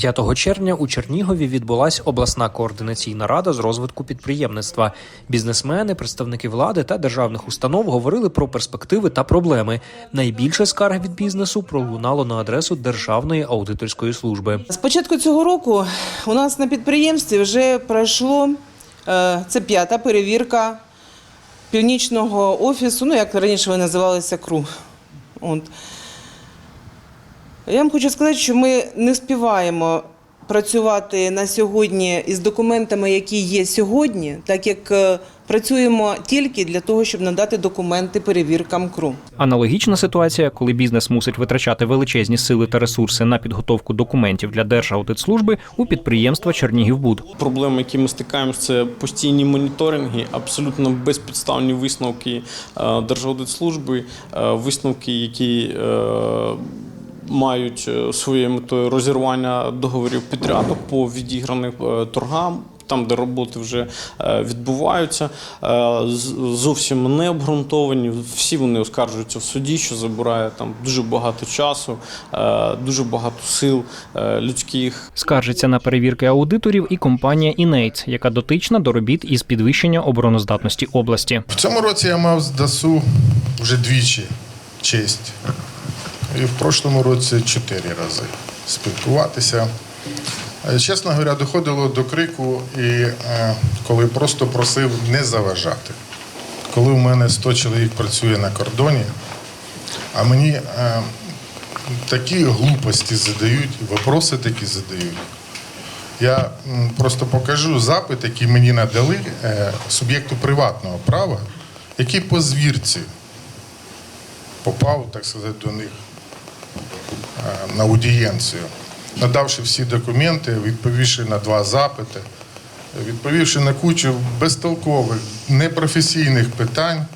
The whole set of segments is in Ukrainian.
5 червня у Чернігові відбулася обласна координаційна рада з розвитку підприємництва. Бізнесмени, представники влади та державних установ говорили про перспективи та проблеми. Найбільше скарг від бізнесу пролунало на адресу Державної аудиторської служби. З початку цього року у нас на підприємстві вже пройшло е, це п'ята перевірка північного офісу, ну як раніше вони називалися КРУ. От. Я вам хочу сказати, що ми не співаємо працювати на сьогодні із документами, які є сьогодні, так як е, працюємо тільки для того, щоб надати документи перевіркам КРУ. Аналогічна ситуація, коли бізнес мусить витрачати величезні сили та ресурси на підготовку документів для Держаудитслужби у підприємства Чернігівбуд. Проблеми, які ми стикаємося, це постійні моніторинги, абсолютно безпідставні висновки е, Держаудитслужби, е, висновки, які мають е, своєю метою розірвання договорів підряду по відіграним е, торгам. Там, де роботи вже е, відбуваються, зовсім не обґрунтовані. Всі вони оскаржуються в суді, що забирає там дуже багато часу, дуже багато сил людських, Скаржиться на перевірки аудиторів і компанія Інейц, яка дотична до робіт із підвищення обороноздатності області. В цьому році я мав з ДАСУ вже двічі честь. І в прошлому році чотири рази спілкуватися. Е, Чесно говоря, доходило до крику, і е, коли просто просив не заважати. Коли у мене 100 чоловік працює на кордоні, а мені е, такі глупості задають, вопроси такі задають. Я просто покажу запит, який мені надали суб'єкту приватного права, який по звірці попав, так сказати, до них на аудієнцію, надавши всі документи, відповівши на два запити, відповівши на кучу безтолкових, непрофесійних питань.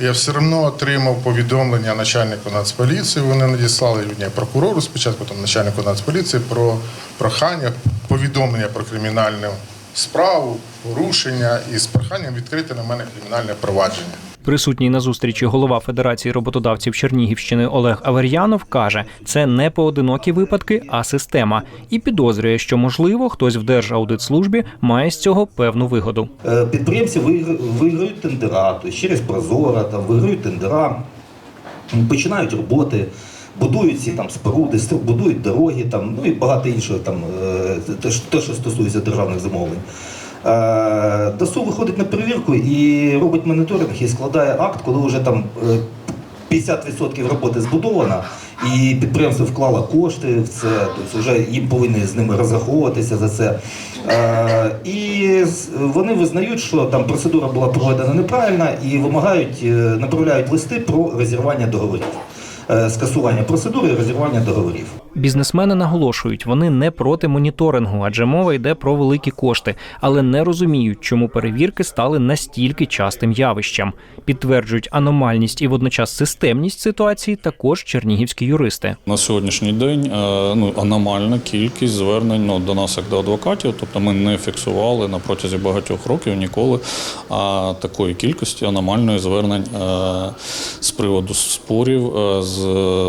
Я все одно отримав повідомлення начальнику Нацполіції. Вони надіслали мені прокурору спочатку, там начальнику Нацполіції про прохання, повідомлення про кримінальну справу, порушення і з проханням відкрити на мене кримінальне провадження. Присутній на зустрічі голова Федерації роботодавців Чернігівщини Олег Авер'янов каже, це не поодинокі випадки, а система, і підозрює, що можливо хтось в Держаудитслужбі має з цього певну вигоду. Е, Підприємці вигра- виграють тендера, через Прозора, там, виграють тендера, починають роботи, будують ці там споруди, будують дороги, там, ну і багато іншого, там, е, те, що стосується державних замовлень. Е, ДАСУ виходить на перевірку і робить моніторинг і складає акт, коли вже там е, 50% роботи збудована, і підприємство вклало кошти в це, тобто вже їм повинні з ними розраховуватися за це. Е, і вони визнають, що там процедура була проведена неправильно і вимагають, е, направляють листи про розірвання договорів. Е, Скасування процедури і розірвання договорів. Бізнесмени наголошують, вони не проти моніторингу, адже мова йде про великі кошти, але не розуміють, чому перевірки стали настільки частим явищем. Підтверджують аномальність і водночас системність ситуації також чернігівські юристи. На сьогоднішній день е, ну, аномальна кількість звернень ну, до нас як до адвокатів. Тобто ми не фіксували на протязі багатьох років ніколи а, такої кількості аномальної звернень е, з приводу спорів е, з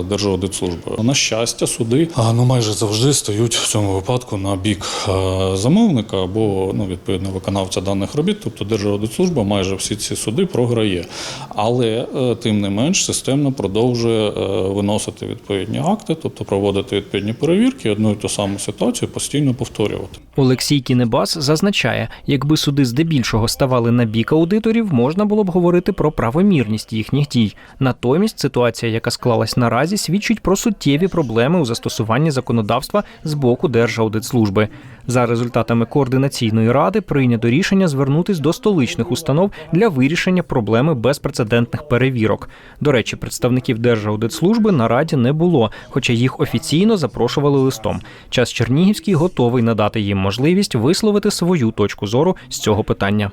Держаудитслужбою. На щастя, суди а, ну, майже завжди стають в цьому випадку на бік е, замовника або ну, відповідно виконавця даних робіт. Тобто Держаудитслужба майже всі ці суди програє. Але е, тим не менш системно продовжує е, виносити відповідні акти, тобто проводити відповідні перевірки, одну і ту саму ситуацію постійно повторювати. Олексій Кінебас зазначає, якби суди здебільшого ставали на бік аудиторів, можна було б говорити про правомірність їхніх дій. Натомість ситуація, яка склалась наразі, свідчить про суттєві проблеми у застосуванні законодавства з боку Держаудитслужби. За результатами координаційної ради прийнято рішення звернутись до столичних установ для вирішення проблеми безпрецедентних перевірок. До речі, представників Держаудитслужби на раді не було, хоча їх офіційно запрошували листом. Час Чернігівський готовий надати їм можливість висловити свою точку зору з цього питання.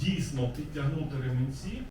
дійсно підтягнути ремінці